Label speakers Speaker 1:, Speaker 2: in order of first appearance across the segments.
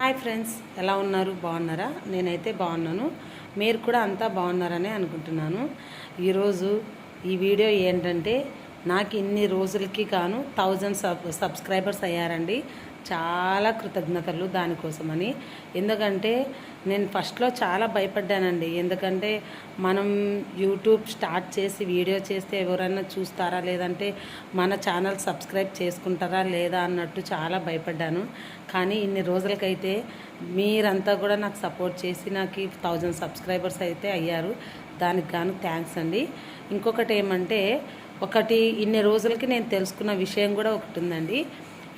Speaker 1: Hi friends ఎలా ఉన్నారు? బాగున్నారా? నేనైతే బాగున్నాను. మీరు కూడా అంతా బాగున్నారనే అనుకుంటున్నాను. ఈరోజు ఈ వీడియో ఏంటంటే నాకు ఇన్ని రోజులకి గాను థౌజండ్ సబ్ సబ్స్క్రైబర్స్ అయ్యారండి. చాలా కృతజ్ఞతలు దానికోసమని. ఎందుకంటే నేను ఫస్ట్లో చాలా భయపడ్డానండి. ఎందుకంటే మనం యూట్యూబ్ స్టార్ట్ చేసి వీడియో చేస్తే ఎవరైనా చూస్తారా? లేదంటే మన ఛానల్ సబ్స్క్రైబ్ చేసుకుంటారా? లేదా? అన్నట్టు చాలా భయపడ్డాను. కానీ ఇన్ని రోజులకైతే మీరంతా కూడా నాకు సపోర్ట్ చేసి నాకు థౌజండ్ సబ్స్క్రైబర్స్ అయితే అయ్యారు. దానికి గాను థ్యాంక్స్ అండి. ఇంకొకటి ఏమంటే ఒకటి ఇన్ని రోజులకి నేను తెలుసుకున్న విషయం కూడా ఒకటి ఉందండి.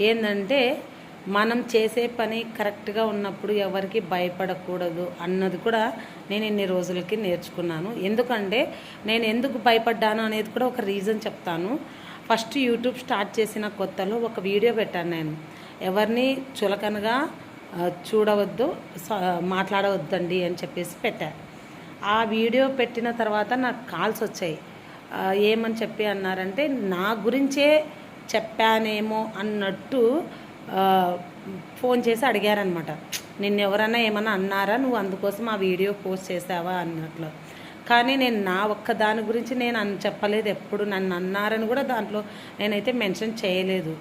Speaker 1: ఏంటంటే మనం చేసే పని కరెక్ట్గా ఉన్నప్పుడు ఎవరికి భయపడకూడదు అన్నది కూడా నేను ఇన్ని రోజులకి నేర్చుకున్నాను. ఎందుకంటే నేను ఎందుకు భయపడ్డాను అనేది కూడా ఒక రీజన్ చెప్తాను. ఫస్ట్ యూట్యూబ్ స్టార్ట్ చేసిన కొత్తలో ఒక వీడియో పెట్టాను నేను. ఎవరిని చులకనగా చూడవద్దు స- మాట్లాడవద్దండి అని చెప్పేసి పెట్టాను ఆ వీడియో పెట్టిన తర్వాత నాకు కాల్స్ వచ్చాయి. ఏమని చెప్పి అన్నారంటే నా గురించే చెప్పానేమో అన్నట్టు ఫోన్ చేసి అడిగారనమాట నిన్న ఎవరైనా ఏమన్నా అన్నారా? నువ్వు అందుకోసం ఆ వీడియో పోస్ట్ చేసావా? అన్నట్లు. కానీ నేను నా ఒక్క దాని గురించి నేను అన్ చెప్పలేదు. ఎప్పుడు నన్ను అన్నారని కూడా దాంట్లో నేనైతే మెన్షన్ చేయలేదు.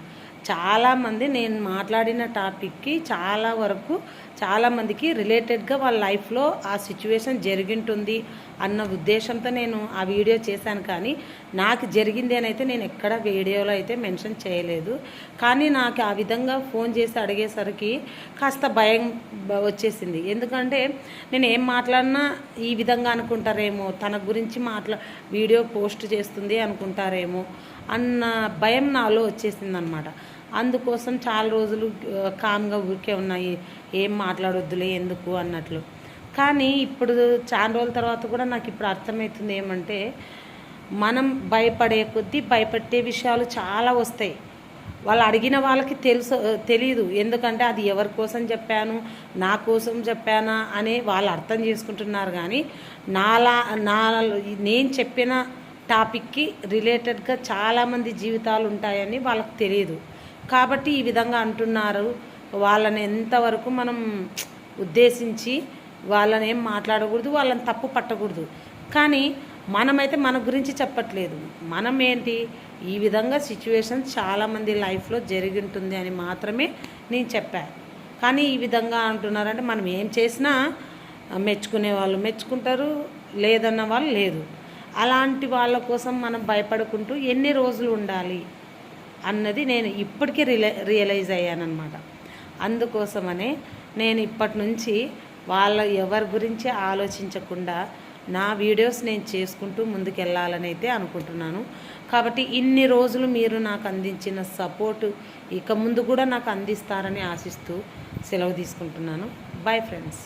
Speaker 1: చాలామంది నేను మాట్లాడిన టాపిక్కి చాలా వరకు చాలామందికి రిలేటెడ్గా వాళ్ళ లైఫ్లో ఆ సిచ్యువేషన్ జరిగింటుంది అన్న ఉద్దేశంతో నేను ఆ వీడియో చేశాను. కానీ నాకు జరిగింది అని అయితే నేను ఎక్కడ వీడియోలో అయితే మెన్షన్ చేయలేదు. కానీ నాకు ఆ విధంగా ఫోన్ చేసి అడిగేసరికి కాస్త భయం వచ్చేసింది. ఎందుకంటే నేను ఏం మాట్లాడినా ఈ విధంగా అనుకుంటారేమో తన గురించి మాట్లా వీడియో పోస్ట్ చేస్తుంది అనుకుంటారేమో అన్న భయం నాలో వచ్చేసింది అనమాట అందుకోసం చాలా రోజులు కామ్గా ఊరికే ఉన్నాయి ఏం మాట్లాడొద్దులే ఎందుకు అన్నట్లు. కానీ ఇప్పుడు చాలా రోజుల తర్వాత కూడా నాకు ఇప్పుడు అర్థమవుతుంది ఏమంటే మనం భయపడే కొద్దీ భయపెట్టే విషయాలు చాలా వస్తాయి. వాళ్ళు అడిగిన వాళ్ళకి తెలుసు తెలియదు ఎందుకంటే అది ఎవరి కోసం చెప్పాను నా కోసం చెప్పానా అని వాళ్ళు అర్థం చేసుకుంటున్నారు కానీ నాలా నా నేను చెప్పిన టాపిక్కి రిలేటెడ్గా చాలామంది జీవితాలు ఉంటాయని వాళ్ళకి తెలియదు కాబట్టి ఈ విధంగా అంటున్నారు. వాళ్ళని ఎంతవరకు మనం ఉద్దేశించి వాళ్ళని ఏం మాట్లాడకూడదు వాళ్ళని తప్పు పట్టకూడదు. కానీ మనమైతే మన గురించి చెప్పట్లేదు. మనం ఏంటి ఈ విధంగా సిచ్యువేషన్ చాలామంది లైఫ్లో జరిగి ఉంటుంది అని మాత్రమే నేను చెప్పాను కానీ ఈ విధంగా అంటున్నారంటే మనం ఏం చేసినా మెచ్చుకునే వాళ్ళు మెచ్చుకుంటారు లేదన్న వాళ్ళు లేదు. అలాంటి వాళ్ళ కోసం మనం భయపడుకుంటూ ఎన్ని రోజులు ఉండాలి? అన్నది నేను ఇప్పటికీ రియలై రియలైజ్ అయ్యానమాట అందుకోసమనే నేను ఇప్పటి నుంచి వాళ్ళ ఎవరి గురించి ఆలోచించకుండా నా వీడియోస్ నేను చేసుకుంటూ ముందుకెళ్ళాలని అయితే అనుకుంటున్నాను. కాబట్టి ఇన్ని రోజులు మీరు నాకు అందించిన సపోర్టు ఇక ముందు కూడా నాకు అందిస్తారని ఆశిస్తూ సెలవు తీసుకుంటున్నాను. Bye friends.